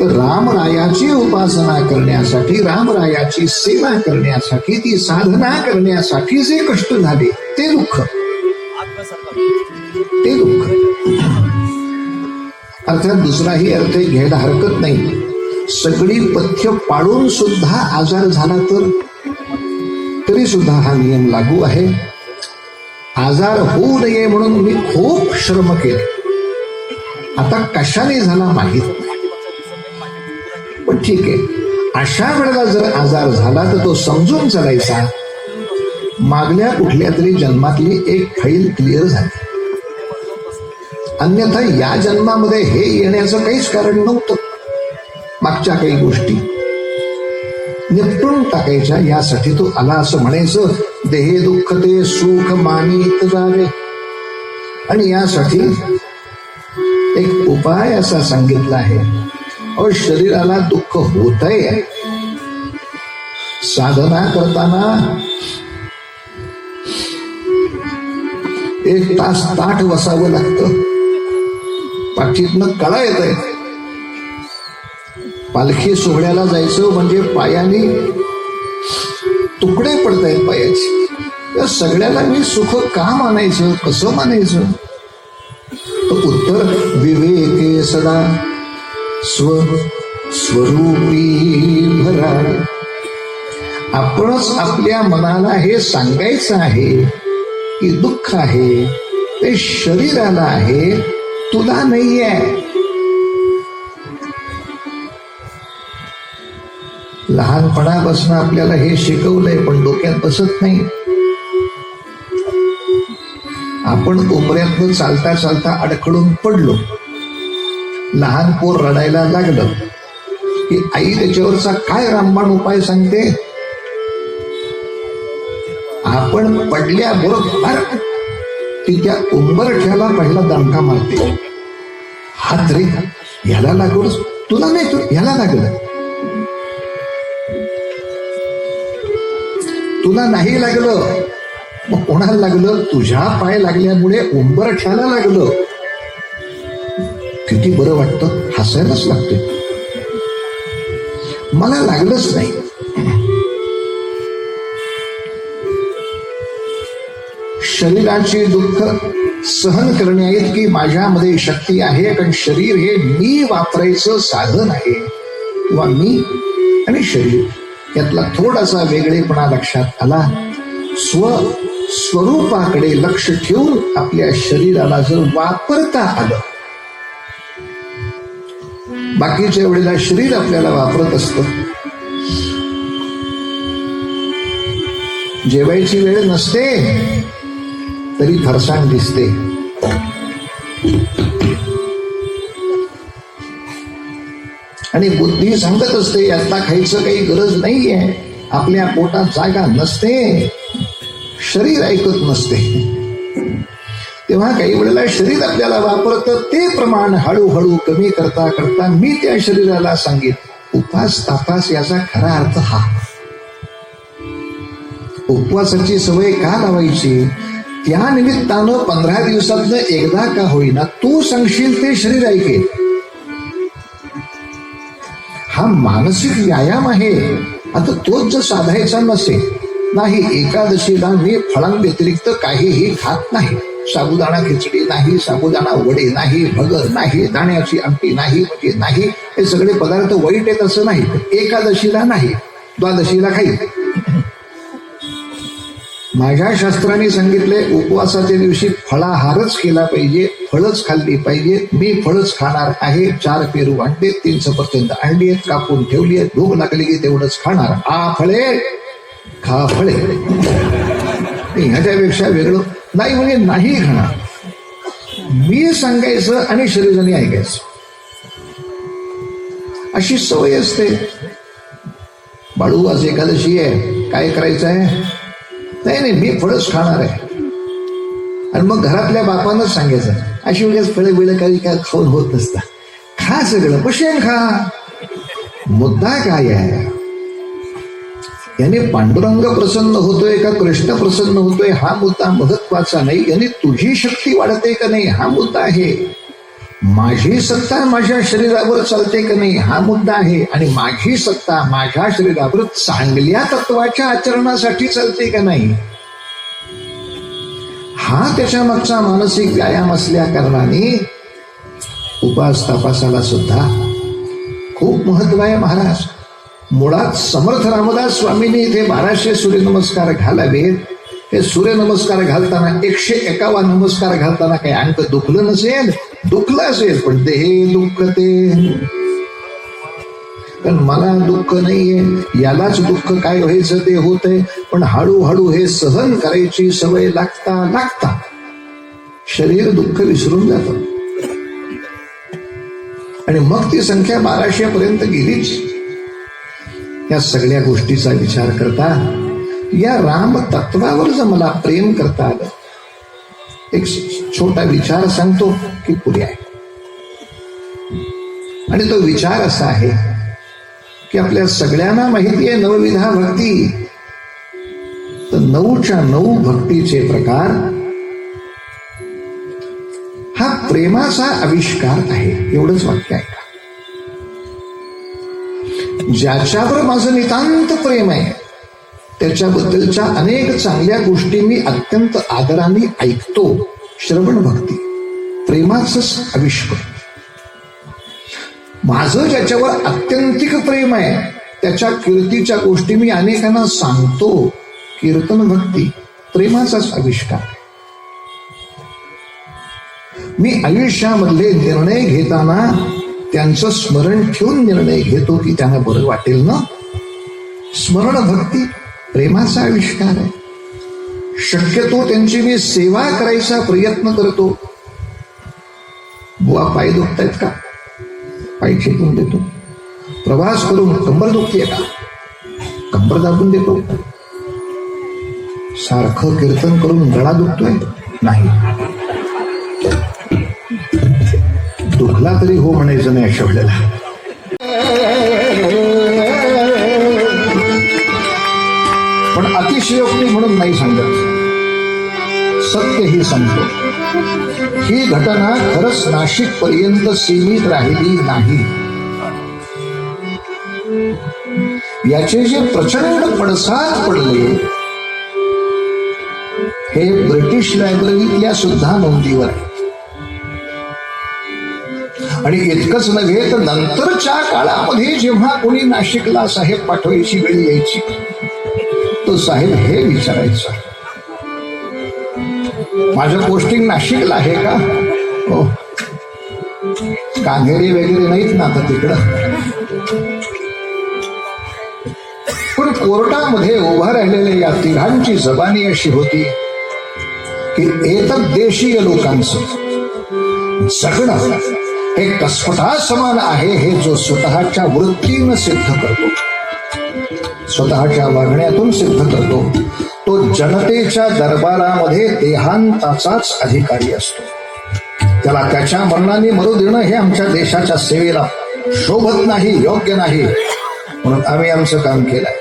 तर रामरायाची उपासना करण्यासाठी रामरायाची सेवा करण्यासाठी ती साधना करण्यासाठी जे कष्ट झाले ते दुःख. ते दुःख. अर्थात दुसराही अर्थ घ्यायला हरकत नाही. सगळी पथ्य पाळून सुद्धा आजार झाला तर? तरी सुद्धा हा नियम लागू आहे. आजार होऊ नये म्हणून मी खूप श्रम केले. आता कशाने झाला माहीत नाही. पण ठीक आहे. अशा वेळेला जर आजार झाला तर तो समजून चालायचा मागल्या कुठल्या तरी जन्मातली एक फाईल क्लिअर झाली. अन्यथा या जन्मामध्ये हे येण्याचं काहीच कारण नव्हतं. मागच्या काही गोष्टी. निपटून टाकायच्या यासाठी तो आला असं म्हणायचं देहे दुःख ते सुख मानित जावे. आणि यासाठी एक उपाय असा सांगितला आहे. अहो शरीराला दुःख होत आहे साधना करताना एक तास ताठ वसावं लागतं. पाठीतनं कळा येत आहे पालखी सोहळ्याला जायचं म्हणजे पायाने तुकडे पडतायत पायाचे. या सगळ्याला मी सुख का मानायचं कसं मानायचं? तर उत्तर विवेके सदा स्व स्वरूपी भरा आपणच आपल्या मनाला हे सांगायचं आहे की दुःख आहे ते शरीराला आहे तुला नाही आहे लहानपणापासून आपल्याला हे शिकवलंय पण डोक्यात बसत नाही. आपण कोपऱ्यातनं चालता चालता अडखडून पडलो. लहान पोर रडायला लागलं. की आई त्याच्यावरचा काय रामबाण उपाय सांगते? आपण पडल्या बरोबर ती त्या उंबरठ्याला पहिला दणका मारते. हात रे ह्याला लागून तुला नाही तू ह्याला लागलं. तुला नाही लागलं. मग कोणाला लागलं? तुझ्या पाय लागल्यामुळे उंबरठ्याला लागलं. किती बरं वाटतं? हसायलाच लागते मला लागलंच नाही. शरीराचे दुःख सहन करण्या इतकी माझ्यामध्ये शक्ती आहे कारण शरीर हे मी वापरायचं साधन आहे. किंवा मी आणि शरीर. यातला थोडासा वेगळेपणा लक्षात आला. स्व स्वरूपाकडे लक्ष ठेवून आपल्या शरीराला जर वापरता आलं बाकीच्या वेळेला शरीर आपल्याला वापरत असत. जेवायची वेळ नसते तरी फरसाण दिसते. आणि बुद्धी सांगत असते आता खायचं काही गरज नाहीये. आपल्या पोटात जागा नसते. शरीर ऐकत नसते. तेव्हा काही वेळेला शरीर आपल्याला वापरतं ते प्रमाण हळूहळू कमी करता करता मी त्या शरीराला सांगित उपास तापास याचा खरा अर्थ हा. उपवासाची सवय का लावायची? त्या निमित्तानं पंधरा दिवसातनं एकदा का होईना तू सांगशील ते शरीर ऐकेल. हा मानसिक व्यायाम आहे. आता तोच जर साधायचा नसेल नाही एकादशीला मी फळांव्यतिरिक्त काहीही खात नाही. साबुदाणा खिचडी नाही साबुदाणा वडे नाही भगर नाही दाण्याची आमटी नाही म्हणजे नाही हे सगळे पदार्थ वाईट आहेत असं नाही एकादशीला नाही द्वादशीला खाईल माझ्या शास्त्राने सांगितले उपवासाच्या दिवशी फळाहारच केला पाहिजे फळच खाल्ली पाहिजे मी फळच खाणार आहे चार पेरू आणले तीन सफरचंद आणली आहेत कापून ठेवली आहेत भूक लागली की तेवढंच खाणार. आ फळे खा फळे. नाही, ह्याच्यापेक्षा वेगळं नाही म्हणजे नाही खाणार मी सांगायचं आणि शरीराने ऐकायचं. अशी सवय असते. बाळू आज एकादशी आहे. काय करायचं आहे? नाही नाही मी फळच खाणार आहे. आणि मग घरातल्या बापानंच सांगायचं अशी वेळेस फळे बिळं काही काय खाऊन होत नसता खा सगळं पशेन खा. मुद्दा काय आहे? याने पांडुरंग प्रसन्न होतोय का कृष्ण प्रसन्न होतोय हा मुद्दा महत्त्वाचा नाही. याने तुझी शक्ती वाढते का नाही हा मुद्दा आहे. माझी सत्ता माझ्या शरीरावर चालते का नाही हा मुद्दा आहे. आणि माझी सत्ता माझ्या शरीरावर चांगल्या तत्वाच्या आचरणासाठी चालते का नाही? हा त्याच्या मागचा मानसिक व्यायाम असल्या कारणाने उपास तपासाला सुद्धा खूप महत्त्व आहे महाराज. मुळात समर्थ रामदास स्वामींनी इथे बाराशे सूर्यनमस्कार घालावेत. हे सूर्यनमस्कार घालताना एकशे एकावा नमस्कार घालताना काही अंक दुखलं नसेल? दुखलं असेल पण ते हे दुःख ते कारण मला दुःख नाहीये. यालाच दुःख काय व्हायचं ते होत आहे पण हळूहळू हे सहन करायची सवय लागता लागता शरीर दुःख विसरून जातं. आणि मग ती संख्या बाराशे पर्यंत गेलीच. या सगळ्या गोष्टीचा विचार करता या राम तत्वावर जर मला प्रेम करता आलं एक छोटा विचार सांगतो की पुढे आहे. आणि तो विचार असा आहे की आपल्या सगळ्यांना माहिती आहे नवविधा भक्ती. तर नऊच्या नऊ भक्तीचे प्रकार हा प्रेमाचा आविष्कार आहे. एवढंच वाक्य आहे. ज्याच्यावर माझं नितांत प्रेम आहे त्याच्याबद्दलच्या अनेक चांगल्या गोष्टी मी अत्यंत आदराने ऐकतो श्रवण भक्ती प्रेमाच आविष्कार. माझं ज्याच्यावर अत्यंतिक प्रेम आहे त्याच्या कीर्तीच्या गोष्टी मी अनेकांना सांगतो कीर्तन भक्ती प्रेमाचाच आविष्कार. मी आयुष्यामधले निर्णय घेताना त्यांचं स्मरण ठेवून निर्णय घेतो की त्यांना बरं वाटेल ना? स्मरण भक्ती प्रेमाचा आविष्कार आहे. शक्यतो त्यांची मी सेवा करायचा प्रयत्न करतो. बुवा पाय दुखतायत का? पाय खेचून देतो. प्रवास करून कंबर दुखते का? कंबर दाबून देतो. सारखं कीर्तन करून गळा दुखतोय? नाही. दुखला तरी हो म्हणायचं नाही अशा वेळेला. पण अतिशयोक्ती म्हणून नाही सांगत. सत्य ही सांगतो. ही घटना खरंच नाशिक पर्यंत सीमित राहिली नाही. याचे जे प्रचंड पडसाद पडले हे ब्रिटिश लायब्ररीतल्या सुद्धा नोंदीवर आहे. आणि इतकंच नव्हे तर नंतरच्या काळामध्ये जेव्हा कोणी नाशिकला साहेब पाठवायची वेळ यायची तो साहेब हे विचारायचा माझं पोस्टिंग नाशिकला आहे का? हो. कांहेरी वगैरे नाहीत ना आता तिकडं. पण कोर्टामध्ये उभा राहिलेल्या या तिघांची जबानी अशी होती की एक देशीय लोकांचं जगणं हे स्वतः समान आहे हे जो स्वतःच्या वृत्तीनं सिद्ध करतो. स्वतःच्या वागण्यातून सिद्ध करतो. तो जनतेच्या दरबारामध्ये देहांताचाच अधिकारी असतो. त्याला त्याच्या मरणाने मरू देणं हे आमच्या देशाच्या सेवेला शोभत नाही योग्य नाही. म्हणून आम्ही आमचं काम केलंय.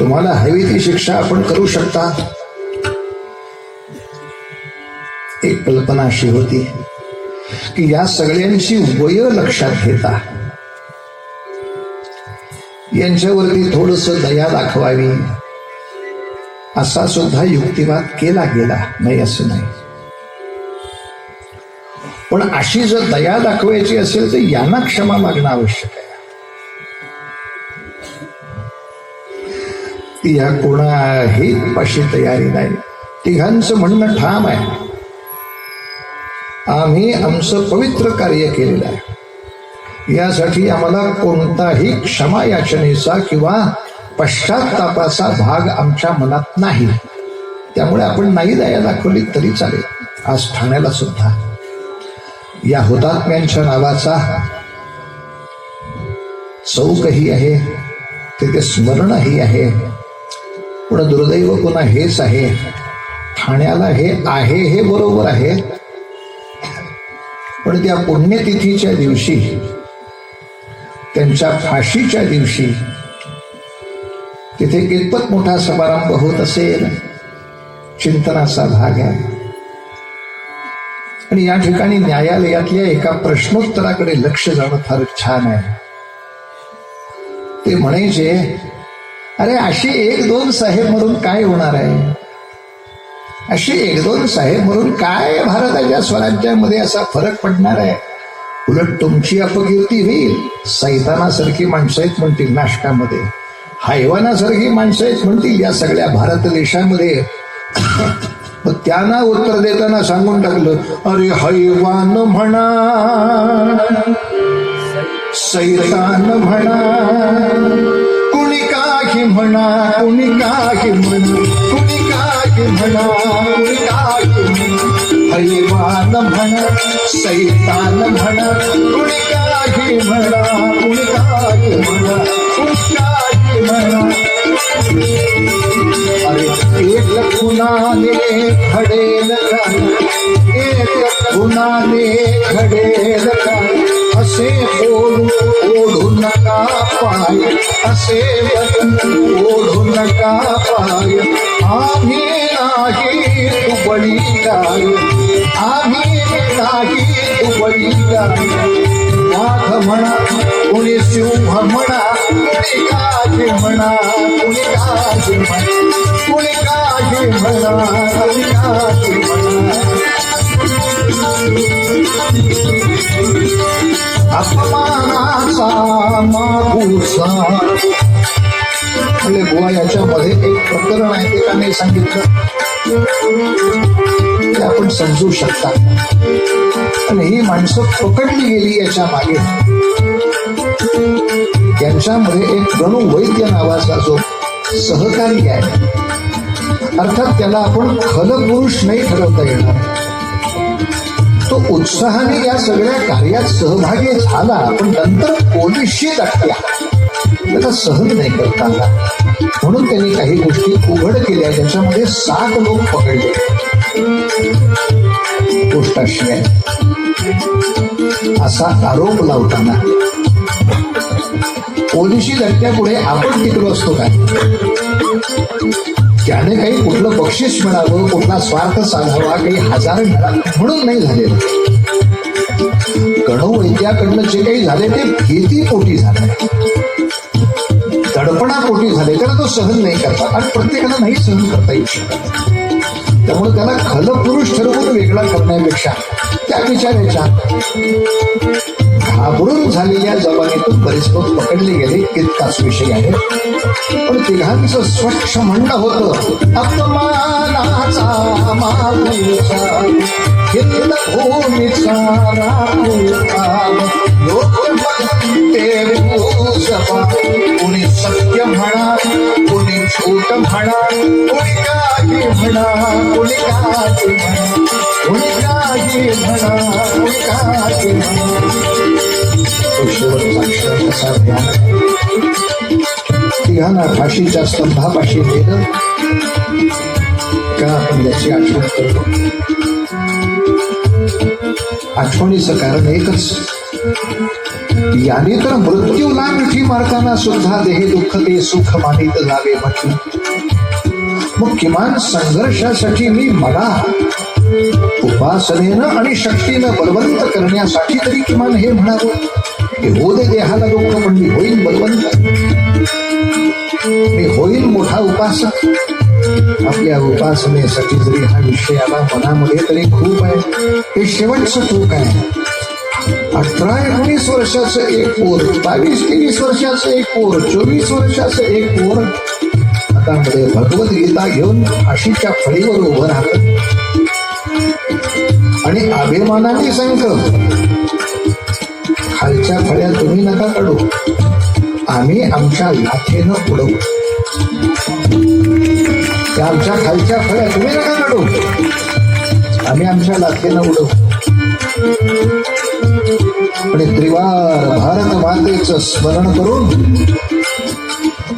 तुम्हाला हवी ती शिक्षा आपण करू शकता. एक कल्पना अशी होती. की या सगळ्यांची वय लक्षात घेता. यांच्यावरती थोडस दया दाखवावी. असा सुद्धा युक्तिवाद केला गेला नाही असं नाही. पण अशी जर दया दाखवायची असेल तर यांना क्षमा मागणं आवश्यक आहे. या कोणाही पाशी तयारी नाही. तिघांचं म्हणणं ठाम आहे. आम्ही आमचं पवित्र कार्य केलेलं आहे. यासाठी आम्हाला कोणताही क्षमा याचनेचा किंवा पश्चातापाचा भाग आमच्या मनात नाही. त्यामुळे आपण नाही दया दाखवली तरी चालेल. आज ठाण्याला सुद्धा. या हुतात्म्यांच्या नावाचा चौकही आहे. तिथे स्मरणही आहे. पण दुर्दैव पुन्हा हेच आहे. ठाण्याला हे आहे हे बरोबर आहे. पण त्या पुण्यतिथीच्या दिवशी त्यांच्या फाशीच्या दिवशी तिथे कितपत मोठा समारंभ होत असेल चिंतनाचा भाग आहे. आणि या ठिकाणी न्यायालयातल्या एका प्रश्नोत्तराकडे लक्ष जाणं फार छान आहे. ते म्हणायचे अरे अशी एक दोन साहेब म्हणून काय होणार आहे? अशी एक दोन साहेब म्हणून काय भारताच्या स्वराज्यामध्ये असा फरक पडणार आहे? उलट तुमची अपकीर्ती होईल. सैतानासारखी माणसं आहेत म्हणतील नाशकामध्ये. हैवानासारखी माणसं आहेत म्हणतील या सगळ्या भारत देशामध्ये. मग त्यांना उत्तर देताना सांगून टाकलं अरे हैवान म्हणा सैतान म्हणा कुणी काही म्हणा कुणी काही म्हणा म्हणा कुणी काही म्हणा हैवान म्हणा सैतान म्हणा कुणी काही म्हणा कुणी काही म्हणा कुणी काही म्हणा अरे एक गुणाने घडेल काय एक गुणाने घडेल काय असे बोलू, ओढू नका पाय असे ओढू नका पाय आम्ही नाही दुबळी गाय आम्ही नाही दुबळी गाय वाघ म्हणा कुणी सिंह म्हणा काजी म्हणा काजी म्हणा काजी म्हणा काजी म्हणा मागुसा म्हणजे बुवा याच्यामध्ये एक प्रकरण आहे ते का नाही सांगितलं. ते आपण समजू शकता. आणि ही माणसं पकडली गेली याच्या मागे. त्यांच्यामध्ये एक गणू वैद्य नावाचा जो सहकारी आहे. अर्थात त्याला आपण खलपुरुष नाही ठरवता येणार. तो उत्साहाने या सगळ्या कार्यात सहभागी झाला पण नंतर पोलिशी टाकल्या त्याचा सहन नाही करता आला म्हणून त्यांनी काही गोष्टी उघड केल्या ज्याच्यामध्ये सात लोक पकडले. गोष्ट अशी आहे. असा आरोप लावताना पोलिशी धक्क्यापुढे आपण टिकलो असतो काय? त्याने काही कुठलं बक्षीस मिळावं कुठला स्वार्थ साधावा काही हजार मिळावं म्हणून नाही झालेलं. गणवैद्याकडनं जे काही झाले ते भीतीपोटी झाले. दडपणापोटी झाले. त्याला तो सहन नाही करता आणि प्रत्येकाला नाही सहन करता येईल त्यामुळे त्याला खलपुरुष ठरवून वेगळा करण्यापेक्षा त्या विचारायच्या. घाबरून झालेल्या जबानीतून बरेच लोक पकडले गेले इतकाच विषय आहे. पण तिघांचं स्वच्छ म्हणणं होतं अपमानाचा मागूचा हिंद कोणी सत्य म्हणा कोणी झूट म्हणा कोणी काही म्हणा कोणी काही म्हणा कोणी काही म्हणा कोणी काही म्हणा. तिघांना फाशीच्या स्तंभापाशी गेलं का आपण याची आठवण करतो आठवणीचं कारण एकच. याने तर मृत्यूला मिठी मारताना सुद्धा देह दुःख ते सुख मानित जावे म्हटलं मग किमान संघर्षासाठी मी मला उपासनेनं आणि शक्तीनं बलवंत करण्यासाठी तरी किमान हे म्हणावं की हो दे देहाला दुःख पण मी होईल बलवंत। मी होईल मोठा उपासक। आपल्या उपासनेसाठी जरी हा विषय आला, मनामध्ये तरी खूप आहे. हे शेवटचं खूप आहे. अठरा एकोणीस वर्षाचं एक पोर बावीस तेवीस वर्षाचं एक पोर चोवीस वर्षाचं एक पोर. हातामध्ये भगवद्गीता घेऊन आशीच्या फळीवर उभं राहत. आणि अभिमानाने सांगत खालच्या फळ्या तुम्ही नका काढू. आम्ही आमच्या लाथेनं उडवू. त्या आमच्या खालच्या फळ्या तुम्ही नका काढू. आम्ही आमच्या लाथेनं उडवू. आणि त्रिवार भारत मातेचं स्मरण करून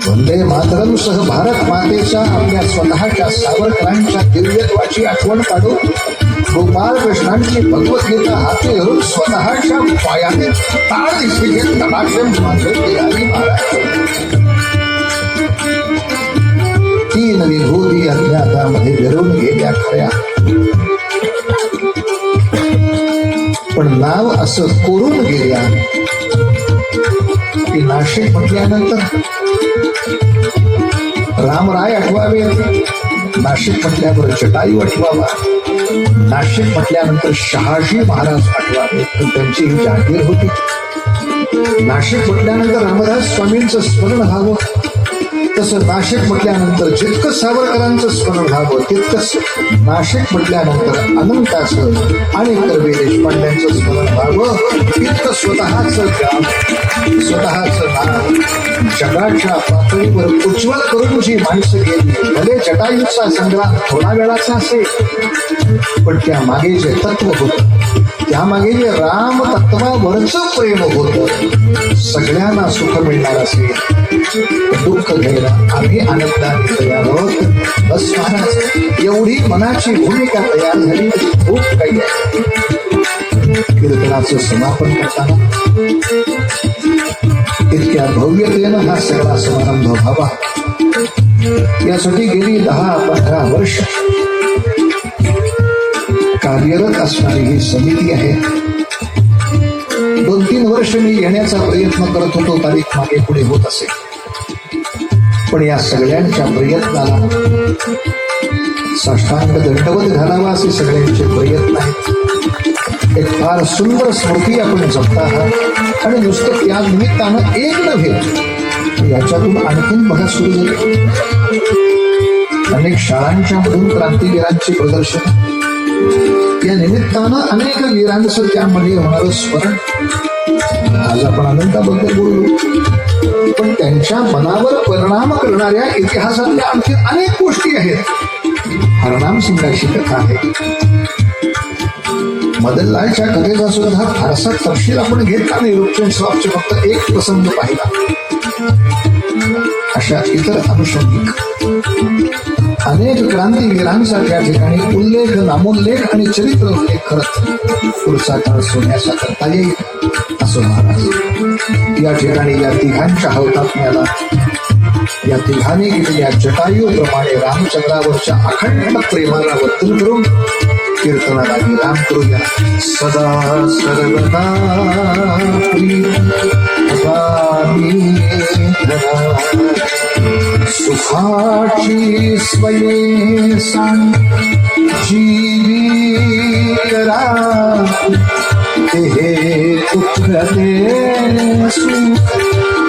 वंदे मातरम सह भारत मातेच्या आपल्या स्वतःच्या सावरकरांच्या दिव्यत्वाची आठवण काढून गोपाल कृष्णांची भगवद्गीता हाती धरून स्वतःच्या पायाने ताळ दिशेने तडाखे मात्र बिहारी महाराज तीन विभूती अज्ञातामध्ये विरून गेल्या खऱ्या. पण नाव असं कोरून गेल्या. की नाशिक म्हटल्यानंतर रामराय आठवावे. नाशिक म्हटल्यावर जटायू आठवावा. नाशिक म्हटल्यानंतर शहाजी महाराज आठवावे. त्यांची ही जागीर होती. नाशिक म्हटल्यानंतर रामदास स्वामींचं स्मरण व्हावं. तसं नाशिक म्हटल्यानंतर जितकं सावरकरांचं स्मरण व्हावं तितकंच नाशिक म्हटल्यानंतर अनंताचं आणि कर्वे देशपांड्यांचं स्मरण स्वतःच काम स्वतःच नाव जगाच्या पातळीवर उज्ज्वल करून जी माणसं गेली भले जटायूचा संग्राम थोडा वेळाचा असेल पण त्या मागे जे तत्व होतं त्यामागे जे राम तत्वावरचं प्रेम होतं सगळ्यांना सुख मिळणार असेल. दुःख घ्यायला आम्ही आनंदाने तयार आहोत. बस महाराज एवढी मनाची भूमिका तयार झाली खूप काही आहे. कीर्तनाचं समापन करताना इतक्या भव्यतेनं हा सगळा समारंभ व्हावा यासाठी गेली दहा पंधरा वर्ष कार्यरत असणारी ही समिती आहे. दोन तीन वर्ष मी येण्याचा प्रयत्न करत होतो तारीख मागे पुढे होत असे. पण या सगळ्यांच्या प्रयत्नाला साष्टांग दंडवत घालावा असे सगळ्यांचे प्रयत्न आहेत. एक फार सुंदर स्मृती आपण जपत आहात. आणि नुसतं त्या निमित्तानं एक नव्हे याच्यातून आणखीन बघा सुरू झाले. अनेक शाळांच्या मधून क्रांतीवीरांची प्रदर्शन. या निमित्तानं अनेक वीरांचं त्यामध्ये होणारं स्मरण. आज आपण अनंताबद्दल बोललो. पण त्यांच्या मनावर परिणाम करणाऱ्या इतिहासातल्या आणखी अनेक गोष्टी आहेत. हरनाम सिंगाची कथा आहे. मदनलालच्या कथेचा सुद्धा फारसा तपशील आपण घेतला नाही. रुपचंद स्वाबचे फक्त एक प्रसंग पाहिला. अशा इतर अनुषंगिक. अनेक क्रांतीवीरांसारख्या ठिकाणी उल्लेख नामोल्लेख आणि चरित्र उल्लेख करत पुढचा काळ सोन्याचा करता येईल असं महाराज. या ठिकाणी या तिघांच्या हौतात्म्याला या तिघांनी केलेल्या जटायूप्रमाणे रामचंद्रावरच्या अखंड प्रेमाला वर्तन करून कीर्तनाला करूया सदा सर्वदा सुखाची जीवी करा सुख.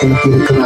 Argentina